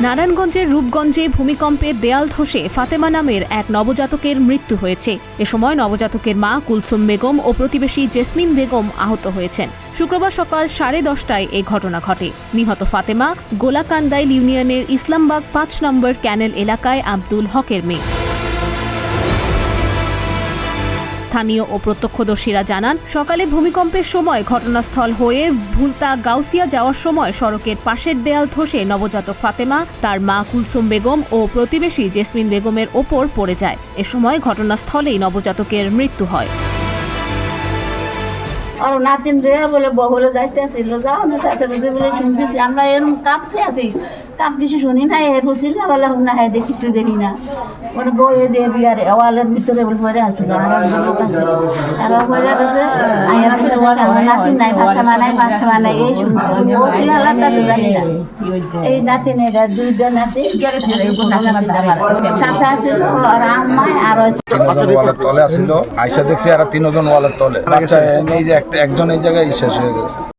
নারায়ণগঞ্জের রূপগঞ্জে ভূমিকম্পে দেয়াল ধসে ফাতেমা নামের এক নবজাতকের মৃত্যু হয়েছে। এ সময় নবজাতকের মা কুলসুম বেগম ও প্রতিবেশী জেসমিন বেগম আহত হয়েছেন। শুক্রবার সকাল সাড়ে দশটায় এই ঘটনা ঘটে। নিহত ফাতেমা গোলাকান্দাইল ইউনিয়নের ইসলামবাগ পাঁচ নম্বর ক্যানেল এলাকায় আব্দুল হকের মেয়ে। স্থানীয় ও প্রত্যক্ষদর্শীরা জানান, সকালে ভূমিকম্পের সময় ঘটনাস্থল হয়ে ভুলতা গাউসিয়া যাওয়ার সময় সড়কের পাশের দেয়াল ধসে নবজাতক ফাতেমা, তার মা কুলসুম বেগম ও প্রতিবেশী জেসমিন বেগমের ওপর পড়ে যায়। এ সময় ঘটনাস্থলেই নবজাতকের মৃত্যু হয়। আর নাতিন রে, বলে বহলে যাইতে আসছিল যাও না সাথে বলে শুনছিস আমরা এরকম কাঁপতে আছি কাপ কিছু শুনি না এর বসিল বলে না হ্যাঁ দেখি কিছু দেখি না। বলে বই দিয়ে বিয়ার ওয়ালের ভিতরে বলে পরে আসলো আর লোক আসলো আর পরে গেছে আয়া আমার নাতিন নাই, ভাত মানাই ভাত মানাই এই শুনছি। ও কি হালাত আছে জানি না। এই নাতিন এটা দুইটা নাতি। সাথে আসলো আর আম্মাই আর ওই ওয়ালের তলে আসিল আইসা দেখছি আর তিনজন ওয়ালের তলে। বাচ্চা এই যে একজন এই জায়গায় শেষ হয়ে গেছে।